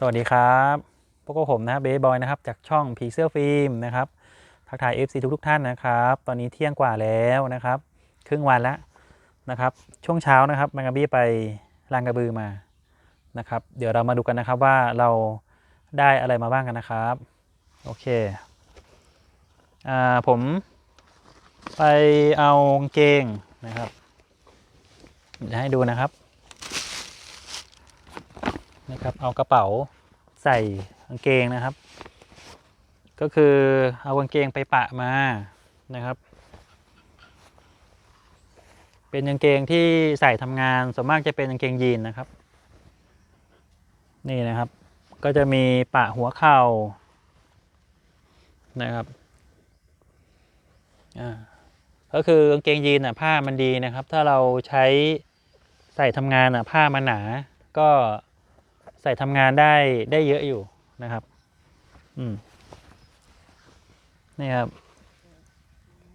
สวัสดีครับพวกบผมนะครับเบย์บอยนะครับจากช่องผีเสื้อฟิล์มนะครับทักทาย FC ทุกทุกท่านนะครับ ตอนนี้เที่ยงกว่าแล้วนะครับ ครึ่งวันแล้วนะครับ ช่วงเช้านะครับแมงกะบี้ไปลางกระบือมานะครับ เดี๋ยวเรามาดูกันนะครับว่าเราได้อะไรมาบ้างกันนะครับ โอเคอ่าผมไปเอาเกงนะครับเดี๋ยวให้ดูนะครับ นะครับ เอากระเป๋าใส่กางเกงนะครับ ก็คือเอากางเกงไปปะมานะครับ เป็นกางเกงที่ใส่ทำงานส่วนมากจะเป็นกางเกงยีนนะครับ นี่นะครับ ก็จะมีปะหัวเข่านะครับอ่าก็คือกางเกงยีนอะผ้ามันดีนะครับ ถ้าเราใช้ใส่ทำงานอะผ้ามันหนาก็ ส่ทำงานได้ได้เยอะอยู่นะครับ อืมนี่ครับ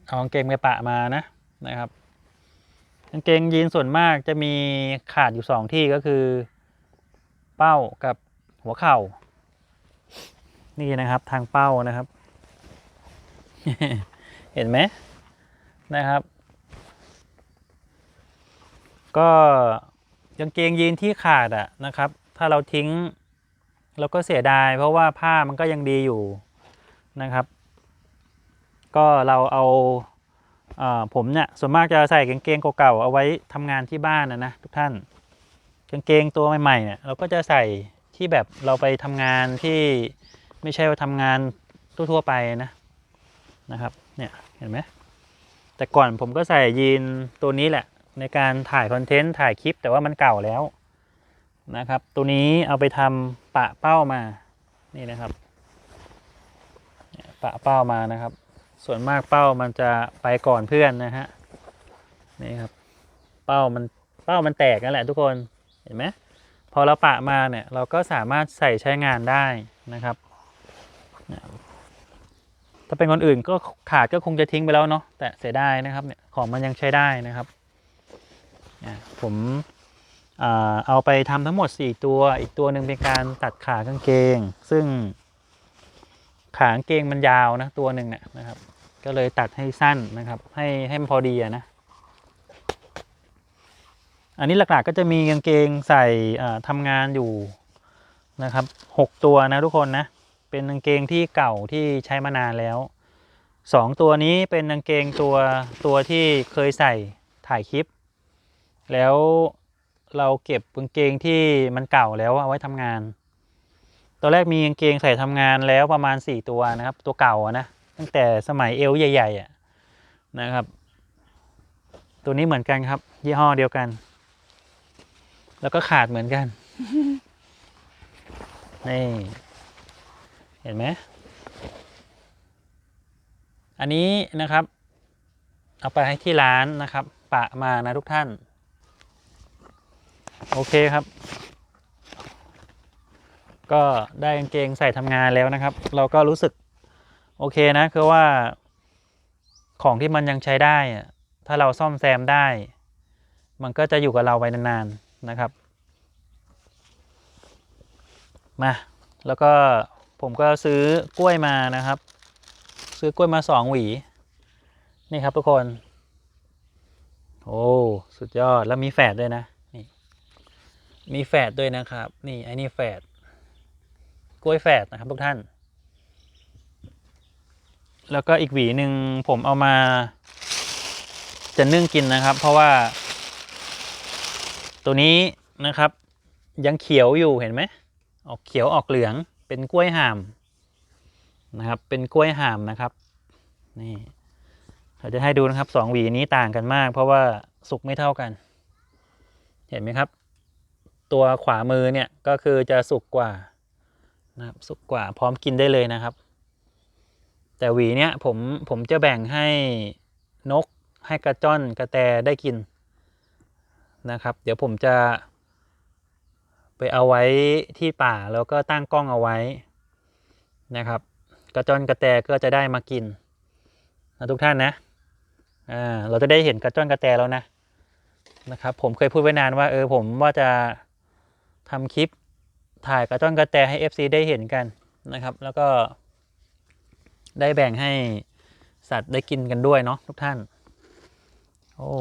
เอากางเกงไปปะมานะนะครับกางเกงยีนส่วนมากจะมีขาดอยู่สองที่ก็คือ เป้ากับหัวเข่า นี่นะครับทางเป้านะครับ เห็นไหมนะครับ ก็กางเกงยีนที่ขาดอะนะครับ ถ้าเราทิ้งเราก็เสียดาย เพราะว่าผ้ามันก็ยังดีอยู่นะครับ ก็เราเอาผมเนี่ยส่วนมากจะใส่กางเกงเก่าๆเอาไว้ทำงานที่บ้านนะนะทุกท่านกางเกงตัวใหม่ๆเนี่ยเราก็จะใส่ที่แบบเราไปทำงานที่ไม่ใช่ว่าทำงานทั่วๆไปนะนะครับเนี่ยเห็นไหมแต่ก่อนผมก็ใส่ยีนตัวนี้แหละในการถ่ายคอนเทนต์ถ่ายคลิปแต่ว่ามันเก่าแล้ว นะครับ ตัวนี้เอาไปทำปะเป้ามานี่นะครับปะเป้ามานะครับ ส่วนมากเป้ามันจะไปก่อนเพื่อนนะฮะนี่ครับ เป้ามันเป้ามันแตกนั่นแหละทุกคนเห็นไหมพอเราปะมาเนี่ยเราก็สามารถใส่ใช้งานได้นะครับ ถ้าเป็นคนอื่นก็ขาดก็คงจะทิ้งไปแล้วเนาะแต่เสียดายนะครับเนี่ยของมันยังใช้ได้นะครับผม เอาไปทำทั้งหมด 4 ตัว อีกตัวหนึ่งเป็นการตัดขากางเกง ซึ่งขากางเกงมันยาวนะตัวหนึ่งเนี่ยนะครับ ก็เลยตัดให้สั้นนะครับ ให้ให้มันพอดีนะ อันนี้หลักๆก็จะมีกางเกงใส่อ่าทำงานอยู่นะครับหกตัวนะทุกคนนะ เป็นกางเกงที่เก่าที่ใช้มานานแล้วสองตัวนี้เป็นกางเกงตัวตัวที่เคยใส่ถ่ายคลิป แล้ว เราเก็บกางเกงที่มันเก่าแล้วเอาไว้ทำงาน ตอนแรกมีกางเกงใส่ทำงานแล้วประมาณสี่ตัวนะครับ ตัวเก่านะตั้งแต่สมัยเอวใหญ่ๆอะนะครับ ตัวนี้เหมือนกันครับ ยี่ห้อเดียวกัน แล้วก็ขาดเหมือนกันนี่เห็นไหมอันนี้นะครับ เอาไปให้ที่ร้านนะครับ ปะมานะทุกท่าน โอเคครับ ก็ได้กางเกงใส่ทำงานแล้วนะครับ เราก็รู้สึกโอเคนะคือว่า ของที่มันยังใช้ได้อะถ้าเราซ่อมแซมได้ มันก็จะอยู่กับเราไปนานๆนะครับ มาแล้วก็ผมก็ซื้อกล้วยมานะครับ ซื้อกล้วยมาสองหวี นี่ครับทุกคน โอ้ สุดยอดแล้วมีแฝดด้วยนะ มีแฝดด้วยนะครับ นี่ไอ้นี่แฝดกล้วยแฝดนะครับทุกท่าน แล้วก็อีกหวีหนึ่งผมเอามา จะนึ่งกินนะครับ เพราะว่า ตัวนี้นะครับ ยังเขียวอยู่เห็นไหมออกเขียวออกเหลืองเป็นกล้วยห่ามนะครับ เป็นกล้วยห่ามนะครับนี่เราจะให้ดูนะครับสองหวีนี้ต่างกันมาก เพราะว่าสุกไม่เท่ากัน เห็นไหมครับ ตัวขวามือเนี่ยก็คือจะสุกกว่านะครับสุกกว่าพร้อมกินได้เลยนะครับ แต่หวีเนี้ยผมผมจะแบ่งให้นกให้กระจ้อนกระแตได้กินนะครับ เดี๋ยวผมจะ ไปเอาไว้ที่ป่าแล้วก็ตั้งกล้องเอาไว้นะครับ กระจอนกระแตก็จะได้มากินนะทุกท่านนะอ่าเราจะได้เห็นกระจอนกระแตแล้วนะนะครับ ผมเคยพูดไว้นานว่าเออผมว่าจะ ทำคลิปถ่ายกระต้อนกระแตให้ FC ได้เห็นกันนะครับ แล้วก็ได้แบ่งให้สัตว์ได้กินกันด้วยเนาะทุกท่าน โอ้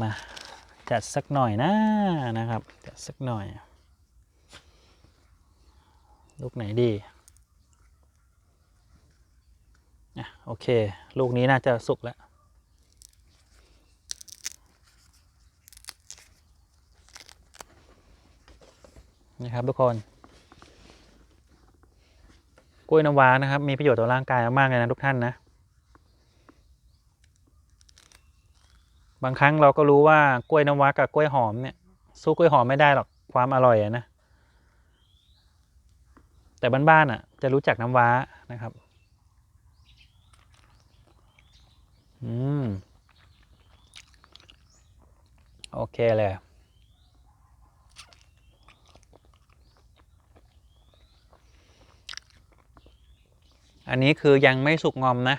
มาจัดสักหน่อยนะนะครับ จัดสักหน่อย ลูกไหนดีอะโอเค ลูกนี้น่าจะสุกแล้ว นะครับทุกคนกล้วยน้ำว้านะครับ มีประโยชน์ต่อร่างกายมากเลยนะทุกท่านนะ บางครั้งเราก็รู้ว่ากล้วยน้ำว้ากับกล้วยหอมเนี่ยสู้กล้วยหอมไม่ได้หรอกความอร่อยอะนะ แต่บ้านๆอะ จะรู้จักน้ำว้านะครับ อืม โอเคเลย อันนี้คือยังไม่สุกงอมนะ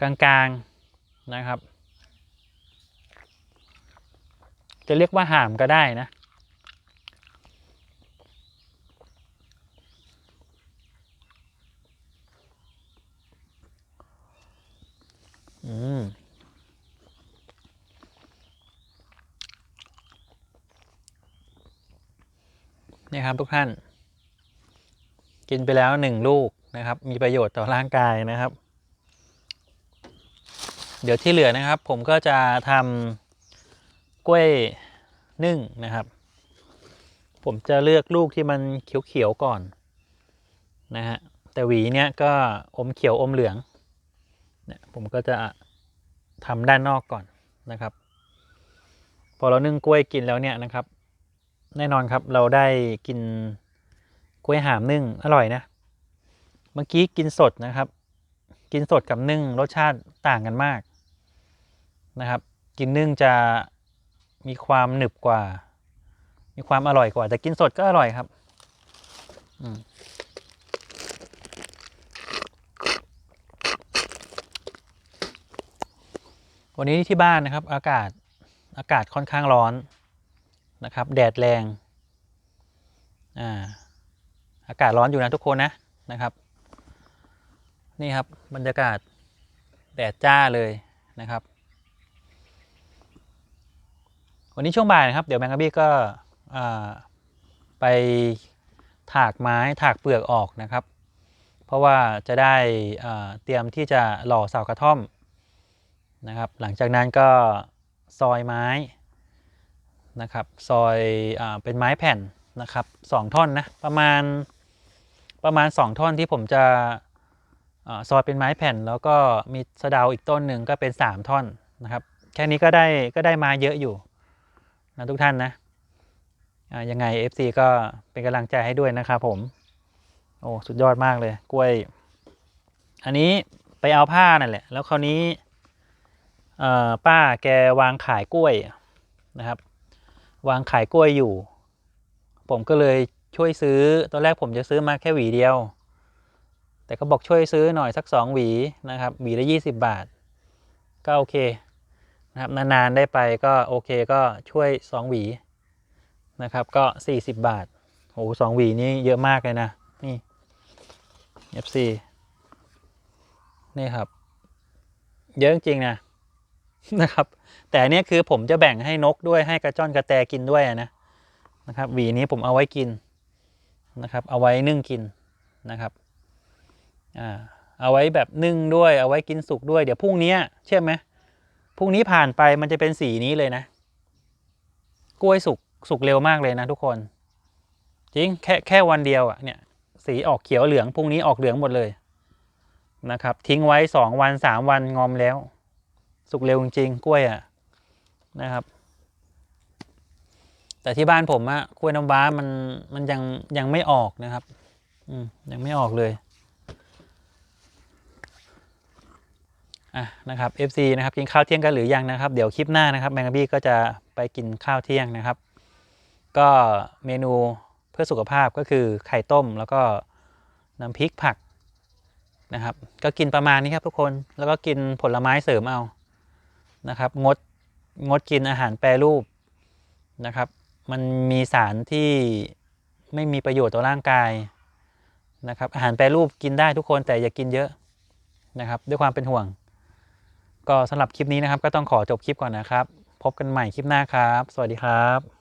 กลางๆนะครับ จะเรียกว่าห่ามก็ได้นะ อืมนี่ครับทุกท่าน กินไปแล้วหนึ่งลูกนะครับ มีประโยชน์ต่อร่างกายนะครับ เดี๋ยวที่เหลือนะครับ ผมก็จะทำกล้วยนึ่งนะครับ ผมจะเลือกลูกที่มันเขียวๆก่อนนะฮะแต่หวีเนี้ยก็อมเขียวอมเหลืองเนี่ยผมก็จะทำด้านนอกก่อนนะครับ พอเรานึ่งกล้วยกินแล้วเนี่ยนะครับ แน่นอนครับเราได้กิน กล้วยหามนึ่งอร่อยนะ เมื่อกี้กินสดนะครับ กินสดกับนึ่งรสชาติต่างกันมากนะครับ กินนึ่งจะมีความหนึบกว่า มีความอร่อยกว่า แต่กินสดก็อร่อยครับวันนี้ที่บ้านนะครับ อากาศอากาศค่อนข้างร้อนนะครับ แดดแรง อ่า อากาศร้อนอยู่นะทุกคนนะนะครับ นี่ครับบรรยากาศแดดจ้าเลยนะครับ วันนี้ช่วงบ่ายนะครับ เดี๋ยวแมงกะบี้ก็ไปถากไม้ถากเปลือกออกนะครับ เพราะว่าจะได้เตรียมที่จะหล่อเสากระท่อมนะครับ หลังจากนั้นก็ซอยไม้นะครับ ซอยอเป็นไม้แผ่นนะครับสองท่อนนะประมาณ ประมาณสองท่อนที่ผมจะอซอยเป็นไม้แผ่น แล้วก็มีสะดาวอีกต้นหนึ่งก็เป็นสามท่อนนะครับ แค่นี้ก็ได้ก็ได้มาเยอะอยู่นะทุกท่านนะยังไง FC ก็เป็นกำลังใจให้ด้วยนะครับผมโอ้สุดยอดมากเลยกล้วย อันนี้ไปเอาผ้านั่นแหละ แล้วคราวนี้ป้าแกวางขายกล้วยนะครับ วางขายกล้วยอยู่ ผมก็เลย ช่วยซื้อตอนแรกผมจะซื้อมาแค่หวีเดียว แต่ก็บอกช่วยซื้อหน่อยสักสองหวีนะครับหวีละยี่สิบบาท ก็โอเคนะครับนานๆได้ไปก็โอเคก็ช่วยสองหวีนะครับก็สี่สิบบาทโอ้สองหวีนี่เยอะมากเลยนะ นี่ FC นี่ครับ เยอะจริงนะนะครับ แต่เนี้ยคือผมจะแบ่งให้นกด้วยให้กระจ้อนกระแตกินด้วยนะนะครับ หวีนี้ผมเอาไว้กิน นะครับ เอาไว้นึ่งกินนะครับอ่าเอาไว้แบบนึ่งด้วย เอาไว้กินสุกด้วย เดี๋ยวพรุ่งนี้เชื่อไหมพรุ่งนี้ผ่านไปมันจะเป็นสีนี้เลยนะ กล้วยสุกสุกเร็วมากเลยนะทุกคน จริงแค่แค่วันเดียวอะเนี่ยสีออกเขียวเหลืองพรุ่งนี้ออกเหลืองหมดเลยนะครับ ทิ้งไว้สองวันสามวันงอมแล้ว สุกเร็วจริงๆกล้วยอะนะครับ แต่ที่บ้านผมอะกล้วยน้ำว้ามันมันยังยังไม่ออกนะครับ อืมยังไม่ออกเลยอะนะครับ FC นะครับกินข้าวเที่ยงกันหรือยังนะครับ เดี๋ยวคลิปหน้านะครับแมงกะบี้ก็จะไปกินข้าวเที่ยงนะครับ ก็เมนูเพื่อสุขภาพก็คือไข่ต้มแล้วก็น้ำพริกผักนะครับ ก็กินประมาณนี้ครับทุกคนแล้วก็กินผลไม้เสริมเอานะครับ งดงดกินอาหารแปรรูปนะครับ มันมีสารที่ไม่มีประโยชน์ต่อร่างกายนะครับ อาหารแปรรูปกินได้ทุกคนแต่อย่ากินเยอะนะครับ ด้วยความเป็นห่วง ก็สำหรับคลิปนี้นะครับ ก็ต้องขอจบคลิปก่อนนะครับ พบกันใหม่คลิปหน้าครับ สวัสดีครับ